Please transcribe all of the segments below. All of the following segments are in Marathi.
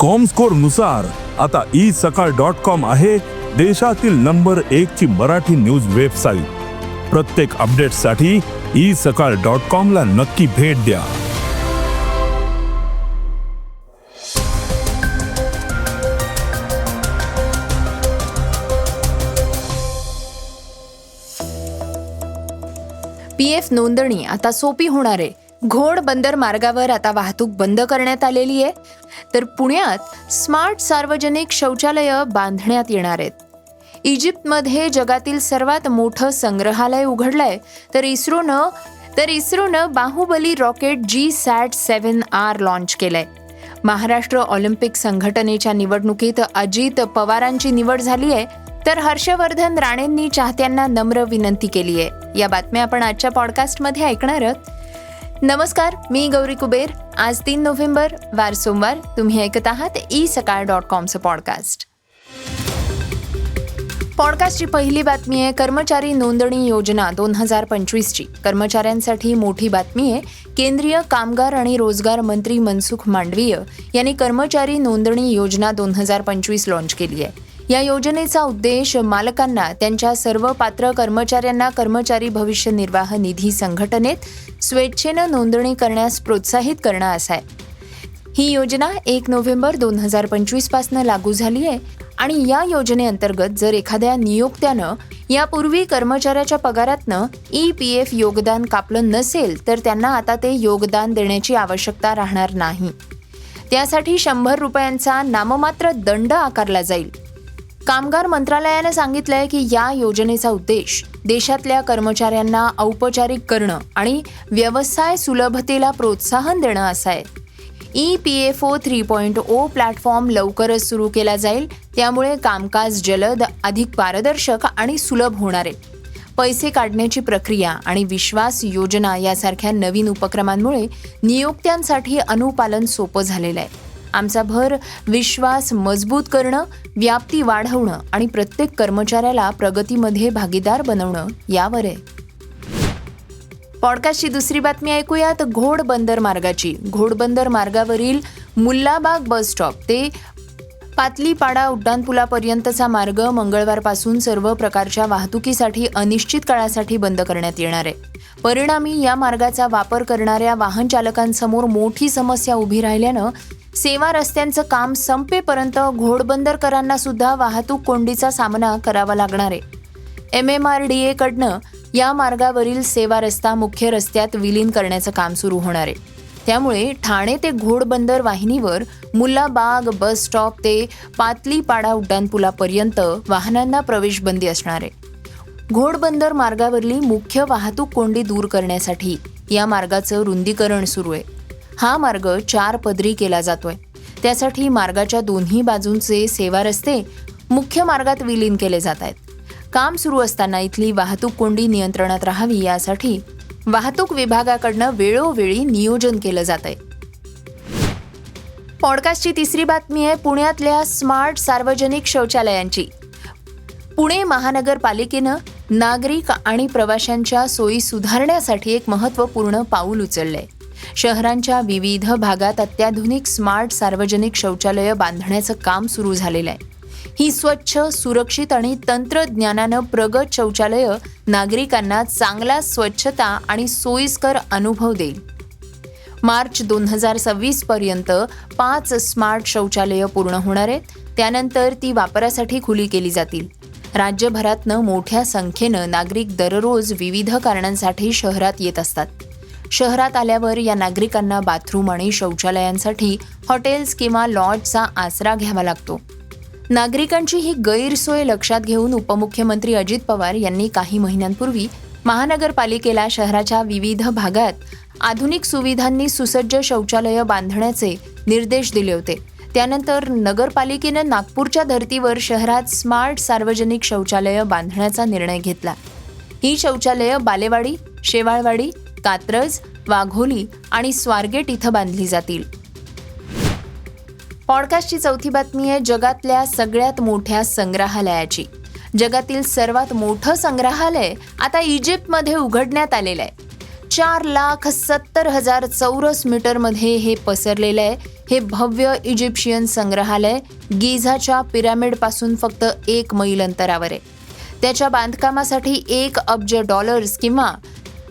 कॉमस्कोरनुसार आता ई सकाळ डॉट कॉम आहे देशातील नंबर एक ची मराठी न्यूज वेबसाईट प्रत्येक अपडेटसाठी ई सकाळ डॉट कॉम ला नक्की भेट द्या. पी एफ नोंदणी आता सोपी होणार आहे. घोड बंदर मार्गावर आता वाहतूक बंद करण्यात आलेली आहे. तर पुण्यात स्मार्ट सार्वजनिक शौचालय बांधण्यात येणार आहेत. इजिप्तमध्ये जगातील सर्वात मोठं संग्रहालय उघडलंय. तर इस्रोनं तर इस्रोनं Bahubali rocket G SAT seven R launch केलंय. महाराष्ट्र ऑलिम्पिक संघटनेच्या निवडणुकीत अजित पवारांची निवड झाली आहे. तर हर्षवर्धन राणेंनी चाहत्यांना नम्र विनंती केली आहे. या बातम्या आपण आजच्या पॉडकास्टमध्ये ऐकणार आहोत. नमस्कार मी गौरी कुबेर. आज तीन नोव्हेंबर वार सोमवार तुम्ही ऐकत आहात ई सकाळ डॉट कॉमचं पॉडकास्ट. पॉडकास्टची पहिली बातमी आहे कर्मचारी नोंदणी योजना दोन हजार पंचवीसची. कर्मचाऱ्यांसाठी मोठी बातमी आहे केंद्रीय कामगार आणि रोजगार मंत्री मनसुख मांडवीय यांनी कर्मचारी नोंदणी योजना दोन हजार पंचवीस लॉन्च केली आहे. या योजनेचा उद्देश मालकांना त्यांच्या सर्व पात्र कर्मचाऱ्यांना कर्मचारी भविष्य निर्वाह निधी संघटनेत स्वेच्छेनं नोंदणी करण्यास प्रोत्साहित करणं असा आहे ही योजना एक नोव्हेंबर दोन हजार पंचवीसपासनं लागू झाली आहे आणि या योजनेअंतर्गत जर एखाद्या नियोक्त्यानं यापूर्वी कर्मचाऱ्याच्या पगारातनं ई पी एफ योगदान कापलं नसेल तर त्यांना आता ते योगदान देण्याची आवश्यकता राहणार नाही. त्यासाठी शंभर रुपयांचा नाममात्र दंड आकारला जाईल. कामगार मंत्रालयानं सांगितलंय की या योजनेचा उद्देश देशातल्या कर्मचाऱ्यांना औपचारिक करणं आणि व्यवसाय सुलभतेला प्रोत्साहन देणं असं आहे. E P F O three point O platform लवकरच सुरू केला जाईल त्यामुळे कामकाज जलद अधिक पारदर्शक आणि सुलभ होणार आहे. पैसे काढण्याची प्रक्रिया आणि विश्वास योजना यासारख्या नवीन उपक्रमांमुळे नियोक्त्यांसाठी अनुपालन सोपं झालेलं आहे. आमचा भर विश्वास मजबूत करणं व्याप्ती वाढवणं आणि प्रत्येक कर्मचाऱ्याला प्रगतीमध्ये भागीदार बनवणं यावर आहे पॉडकास्टची दुसरी बातमी ऐकूयात. घोड बंदर मार्गाची. घोडबंदर मार्गावरील मुल्लाबाग बस स्टॉप ते पातलीपाडा उड्डाणपुलापर्यंतचा मार्ग मंगळवारपासून सर्व प्रकारच्या वाहतुकीसाठी अनिश्चित काळासाठी बंद करण्यात येणार आहे परिणामी या मार्गाचा वापर करणाऱ्या वाहन चालकांसमोर मोठी समस्या उभी राहिल्यानं सेवा रस्त्यांचं काम संपेपर्यंत घोडबंदरकरांना सुद्धा वाहतूक कोंडीचा सामना करावा लागणार आहे. एम एम आर डी एकडनं या मार्गावरील सेवा रस्ता मुख्य रस्त्यात विलीन करण्याचं काम सुरू होणार आहे. त्यामुळे ठाणे ते घोडबंदर वाहिनीवर मुल्लाबाग बस स्टॉप ते पातलीपाडा उड्डाणपुलापर्यंत वाहनांना प्रवेशबंदी असणार आहे. घोडबंदर मार्गावरली मुख्य वाहतूक कोंडी दूर करण्यासाठी या मार्गाचं रुंदीकरण सुरू आहे. हा मार्ग चार पदरी केला जातोय. त्यासाठी मार्गाच्या दोन्ही बाजूंचे सेवा रस्ते मुख्य मार्गात विलीन केले जात आहेत. काम सुरू असताना इथली वाहतूक कोंडी नियंत्रणात राहावी यासाठी वाहतूक विभागाकडनं वेळोवेळी नियोजन केलं जात आहे. पॉडकास्टची तिसरी बातमी आहे पुण्यातल्या स्मार्ट सार्वजनिक शौचालयांची. पुणे महानगरपालिकेनं नागरिक आणि प्रवाशांच्या सोयी सुधारण्यासाठी एक महत्त्वपूर्ण पाऊल उचललंय. शहरांच्या विविध भागात अत्याधुनिक स्मार्ट सार्वजनिक शौचालयं बांधण्याचं काम सुरू झालेलं आहे. ही स्वच्छ सुरक्षित आणि तंत्रज्ञानानं प्रगत शौचालयं नागरिकांना चांगला स्वच्छता आणि सोयीस्कर अनुभव देईल. मार्च दोन हजार सव्वीस पर्यंत पाच स्मार्ट शौचालयं पूर्ण होणार आहेत. त्यानंतर ती वापरासाठी खुली केली जातील. राज्यभरातनं मोठ्या संख्येनं नागरिक दररोज विविध कारणांसाठी शहरात येत असतात. शहरात आल्यावर या नागरिकांना बाथरूम आणि शौचालयांसाठी हॉटेल्स किंवा लॉजचा आसरा घ्यावा लागतो. नागरिकांची ही गैरसोय लक्षात घेऊन उपमुख्यमंत्री अजित पवार यांनी काही महिन्यांपूर्वी महानगरपालिकेला शहराच्या विविध भागात आधुनिक सुविधांनी सुसज्ज शौचालयं बांधण्याचे निर्देश दिले होते. त्यानंतर नगरपालिकेनं नागपूरच्या धर्तीवर शहरात स्मार्ट सार्वजनिक शौचालयं बांधण्याचा निर्णय घेतला. ही शौचालयं बालेवाडी शेवाळवाडी कात्रज वाघोली आणि स्वारगेट इथं बांधली जातील. पॉडकास्टची चौथी बातमी आहे जगातल्या सगळ्यात मोठ्या संग्रहालयाची. जगातील सर्वात मोठं संग्रहालय आता इजिप्तमध्ये उघडण्यात आलेलं आहे. चार लाख सत्तर हजार चौरस मीटरमध्ये हे पसरलेलं आहे. हे भव्य इजिप्शियन संग्रहालय गिझाच्या पिरॅमिडपासून फक्त एक मैल अंतरावर आहे. त्याच्या बांधकामासाठी एक अब्ज डॉलर्स किंवा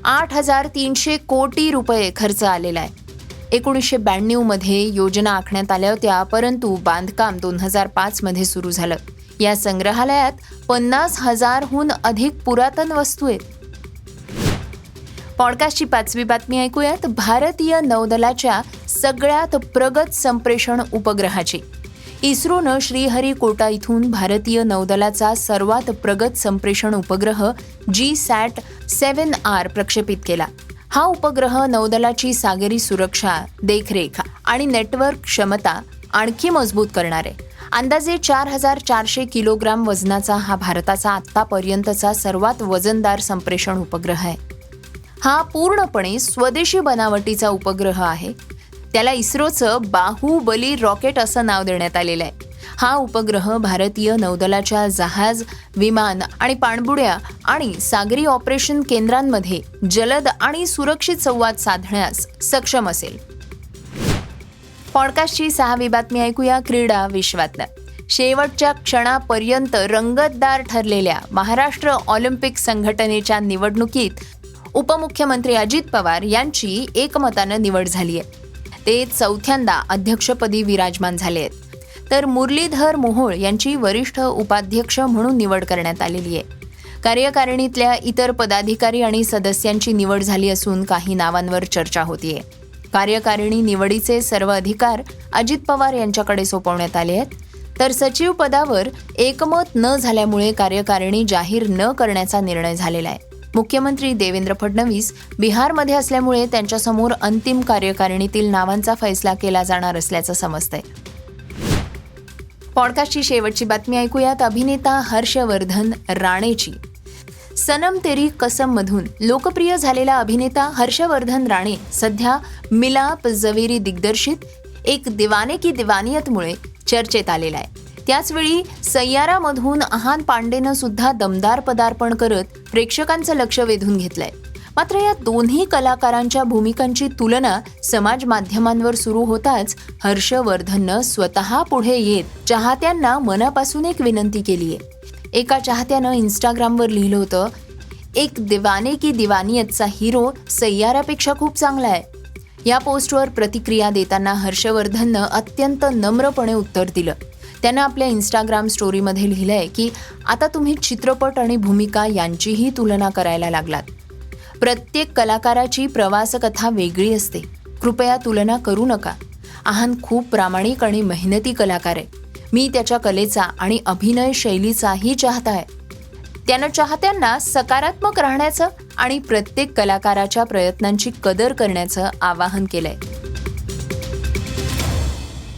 आठ हजार तीनशे कोटी रुपये खर्च आलेला आहे. एकोणीसशे ब्याण्णवमध्ये योजना आखण्यात आल्या होत्या परंतु बांधकाम दोन हजार पाचमध्ये सुरू झालं. या संग्रहालयात पन्नास हजारहून अधिक पुरातन वस्तू आहेत. पॉडकास्टची पाचवी बातमी ऐकूयात. भारतीय नौदलाच्या सगळ्यात प्रगत संप्रेषण उपग्रहाची. इस्रोनं श्रीहरिकोटा इथून भारतीय नौदलाचा सर्वात प्रगत संप्रेषण उपग्रह जी सॅट सेव्हन आर प्रक्षेपित केला. हा उपग्रह नौदलाची सागरी सुरक्षा देखरेख आणि नेटवर्क क्षमता आणखी मजबूत करणार. आहे अंदाजे चार हजार चारशे किलोग्राम वजनाचा हा भारताचा आत्तापर्यंतचा सर्वात वजनदार संप्रेषण उपग्रह आहे. हा पूर्णपणे स्वदेशी बनावटीचा उपग्रह आहे. त्याला इस्रोचं बाहुबली रॉकेट असं नाव देण्यात आलेलं आहे. हा उपग्रह भारतीय नौदलाच्या जहाज विमान आणि पाणबुड्या आणि सागरी ऑपरेशन केंद्रांमध्ये जलद आणि सुरक्षित संवाद साधण्यास सक्षम असेल. पॉडकास्टची सहावी बातमी ऐकूया क्रीडा विश्वातनं. शेवटच्या क्षणापर्यंत रंगतदार ठरलेल्या महाराष्ट्र ऑलिम्पिक संघटनेच्या निवडणुकीत उपमुख्यमंत्री अजित पवार यांची एकमतानं निवड झाली आहे ते चौथ्यांदा अध्यक्षपदी विराजमान झाले आहेत. तर मुरलीधर मोहोळ यांची वरिष्ठ उपाध्यक्ष म्हणून निवड करण्यात आलेली आहे. कार्यकारिणीतल्या इतर पदाधिकारी आणि सदस्यांची निवड झाली असून काही नावांवर चर्चा होतीये. कार्यकारिणी निवडीचे सर्व अधिकार अजित पवार यांच्याकडे सोपवण्यात आले आहेत. तर सचिव पदावर एकमत न झाल्यामुळे कार्यकारिणी जाहीर न करण्याचा निर्णय झालेला आहे. मुख्यमंत्री देवेंद्र फडणवीस बिहारमध्ये असल्यामुळे त्यांच्यासमोर अंतिम कार्यकारिणीतील नावांचा फैसला केला जाणार असल्याचं समजतंय. पॉडकास्टची शेवटची बातमी ऐकूयात. अभिनेता हर्षवर्धन राणेची. सनम तेरी कसम मधून लोकप्रिय झालेला अभिनेता हर्षवर्धन राणे सध्या मिलाप जवेरी दिग्दर्शित एक दिवाने की दिवानियतमुळे चर्चेत आलेला आहे. त्याचवेळी सय्यारामधून आहान पांडेनं सुद्धा दमदार पदार्पण करत प्रेक्षकांचं लक्ष वेधून घेतलंय. मात्र या दोन्ही कलाकारांच्या भूमिकांची तुलना समाज माध्यमांवर सुरू होताच हर्षवर्धननं स्वतः पुढे येत चाहत्यांना मनापासून एक विनंती केली आहे एका चाहत्यानं इंस्टाग्रामवर लिहिलं होतं एक दिवाने की दिवानियतचा हिरो सय्यारापेक्षा खूप चांगला आहे. या पोस्टवर प्रतिक्रिया देताना हर्षवर्धननं अत्यंत नम्रपणे उत्तर दिलं. त्यानं आपल्या इंस्टाग्राम स्टोरीमध्ये लिहिलंय की आता तुम्ही चित्रपट आणि भूमिका यांचीही तुलना करायला लागलात. प्रत्येक कलाकाराची प्रवासकथा वेगळी असते. कृपया तुलना करू नका. आहान खूप प्रामाणिक आणि मेहनती कलाकार आहे. मी त्याच्या कलेचा आणि अभिनय शैलीचाही चाहता आहे. त्यानं चाहत्यांना सकारात्मक राहण्याचं आणि प्रत्येक कलाकाराच्या प्रयत्नांची कदर करण्याचं आवाहन केलंय.